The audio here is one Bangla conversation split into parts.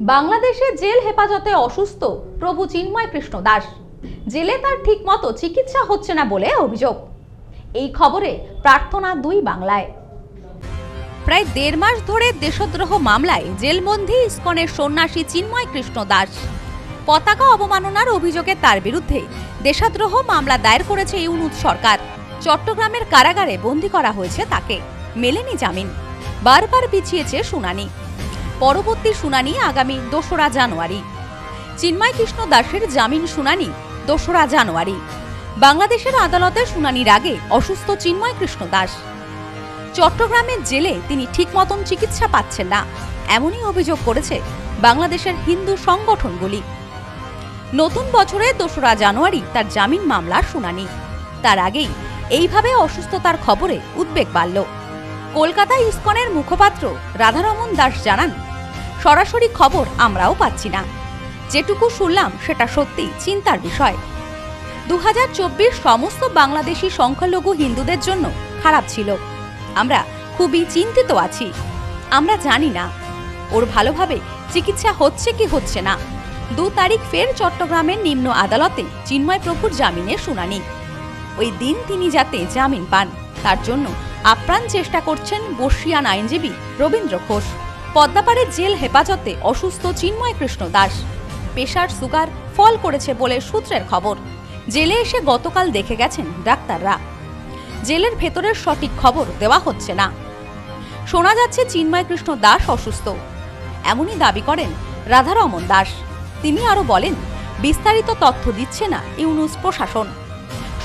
বাংলাদেশে জেল হেফাজতে অসুস্থ প্রভু চিন্ময় কৃষ্ণ দাস। জেলে তার ঠিকমতো চিকিৎসা হচ্ছে না বলে অভিযোগ। এই খবরে প্রার্থনা দুই বাংলায়। প্রায় দেড় মাস ধরে দেশদ্রোহ মামলায় জেলবন্দি ইস্কনের সন্ন্যাসী চিন্ময় কৃষ্ণ দাস। পতাকা অবমাননার অভিযোগে তার বিরুদ্ধে দেশদ্রোহ মামলা দায়ের করেছে ইউনুস সরকার। চট্টগ্রামের কারাগারে বন্দী করা হয়েছে তাকে। মেলেনি জামিন। বারবার পিছিয়েছে শুনানি। পরবর্তী শুনানি আগামী দোসরা জানুয়ারি। চিন্ময় কৃষ্ণ দাসের জামিন শুনানি দোসরা জানুয়ারি। বাংলাদেশের আদালতে শুনানির আগে অসুস্থ চিন্ময় কৃষ্ণ দাস। চট্টগ্রামের জেলে তিনি ঠিক মতন চিকিৎসা পাচ্ছেন না, এমনই অভিযোগ করেছে বাংলাদেশের হিন্দু সংগঠনগুলি। নতুন বছরে দোসরা জানুয়ারি তার জামিন মামলার শুনানি। তার আগেই এইভাবে অসুস্থতার খবরে উদ্বেগ বাড়ল। কলকাতা ইস্কনের মুখপাত্র রাধারমন দাস জানান সরাসরি খবর আমরাও পাচ্ছি না। যেটুকু শুনলাম, সেটা সত্যি চিন্তার বিষয়। দু হাজার চব্বিশ সমস্ত বাংলাদেশি সংখ্যালঘু হিন্দুদের জন্য খারাপ ছিল। আমরা খুবই চিন্তিত আছি। আমরা জানি না, ওর ভালোভাবে চিকিৎসা হচ্ছে কি হচ্ছে না। দু তারিখ ফের চট্টগ্রামের নিম্ন আদালতে চিন্ময় প্রভুর জামিনের শুনানি। ওই দিন তিনি যাতে জামিন পান, তার জন্য আপ্রাণ চেষ্টা করছেন বর্ষিয়ান আইনজীবী রবীন্দ্র ঘোষ। পদ্মাপাড়ের জেল হেফাজতে অসুস্থ চিন্ময় কৃষ্ণ দাস। পেশার সুগার ফল করেছে বলে সূত্রের খবর। জেলে এসে গতকাল দেখে গেছেন ডাক্তাররা। জেলের ভেতরের সঠিক খবর দেওয়া হচ্ছে না। শোনা যাচ্ছে চিন্ময় কৃষ্ণ দাস অসুস্থ। এমনই দাবি করেন রাধারমন দাস। তিনি আরও বলেন, বিস্তারিত তথ্য দিচ্ছে না ইউনুস প্রশাসন।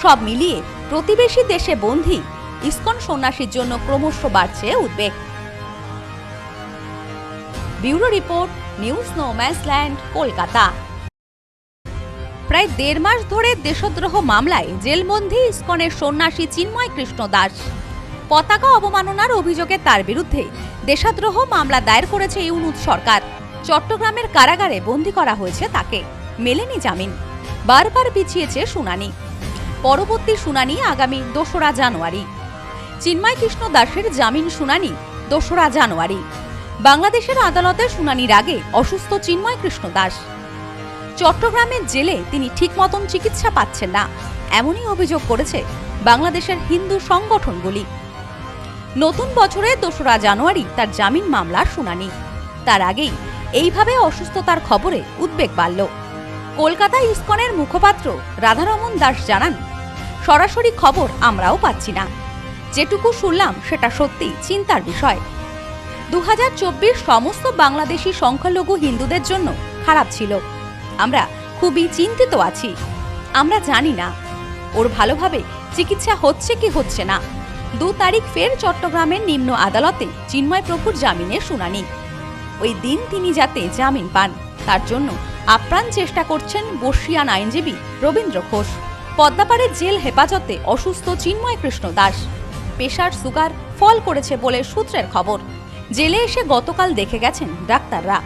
সব মিলিয়ে প্রতিবেশী দেশে বন্দী, ইস্কন সন্ন্যাসীর জন্য ক্রমশ বাড়ছে উদ্বেগ। Bureau report, news no man's land Kolkata. প্রায় দেড় মাস ধরে দেশদ্রোহ মামলায় জেলবন্দি ইসকনের সন্ন্যাসী চিন্ময় কৃষ্ণ দাস। পতাকা অবমাননার অভিযোগে তার বিরুদ্ধে দেশদ্রোহ মামলা দায়ের করেছে ইউনুস সরকার। চট্টগ্রামের কারাগারে বন্দী করা হয়েছে তাকে। মেলেনি জামিন। বারবার পিছিয়েছে শুনানি। পরবর্তী শুনানি আগামী দোসরা জানুয়ারি। চিন্ময় কৃষ্ণ দাসের জামিন শুনানি দোসরা জানুয়ারি। বাংলাদেশের আদালতে শুনানির আগে অসুস্থ চিন্ময় কৃষ্ণ দাস। চট্টগ্রামের জেলে তিনি ঠিক মতন চিকিৎসা পাচ্ছেন না। এমনই অভিযোগ করেছে বাংলাদেশের হিন্দু সংগঠনগুলি। নতুন বছরে দোসরা জানুয়ারি তার জামিন মামলার শুনানি। তার আগেই এইভাবে অসুস্থতার খবরে উদ্বেগ বাড়ল। কলকাতা ইস্কনের মুখপাত্র রাধারমন দাস জানান, সরাসরি খবর আমরাও পাচ্ছি না। যেটুকু শুনলাম সেটা সত্যি চিন্তার বিষয়। দু হাজার চব্বিশ সমস্ত বাংলাদেশি সংখ্যালঘু হিন্দুদের জন্য খারাপ ছিল। আমরা খুবই চিন্তিত আছি। আমরা জানি না, ওর ভালোভাবে চিকিৎসা হচ্ছে কি হচ্ছে না। দু তারিখ ফের চট্টগ্রামের নিম্ন আদালতে চিন্ময় প্রভুর জামিনের শুনানি। ওই দিন তিনি যাতে জামিন পান, তার জন্য আপ্রাণ চেষ্টা করছেন বর্ষিয়ান আইনজীবী রবীন্দ্র ঘোষ। পদ্মাপাড়ের জেল হেফাজতে অসুস্থ চিন্ময় কৃষ্ণ দাস। পেশার সুগার ফল করেছে বলে সূত্রের খবর। জেলে এসে গতকাল দেখে গেছেন ডাক্তাররা।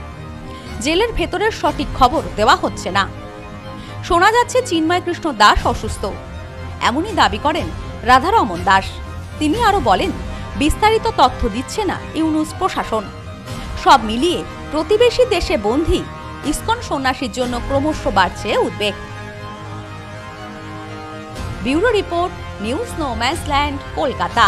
জেলের ভেতরের সঠিক খবর দেওয়া হচ্ছে না। শোনা যাচ্ছে চিন্ময় কৃষ্ণ দাস অসুস্থ। এমনই দাবি করেন রাধারমন দাস। তিনি আরও বলেন, বিস্তারিত তথ্য দিচ্ছে না ইউনুস প্রশাসন। সব মিলিয়ে প্রতিবেশী দেশে বন্দী, ইস্কন সন্ন্যাসীর জন্য ক্রমশ বাড়ছে উদ্বেগ। Bureau report, news no man's land, Kolkata.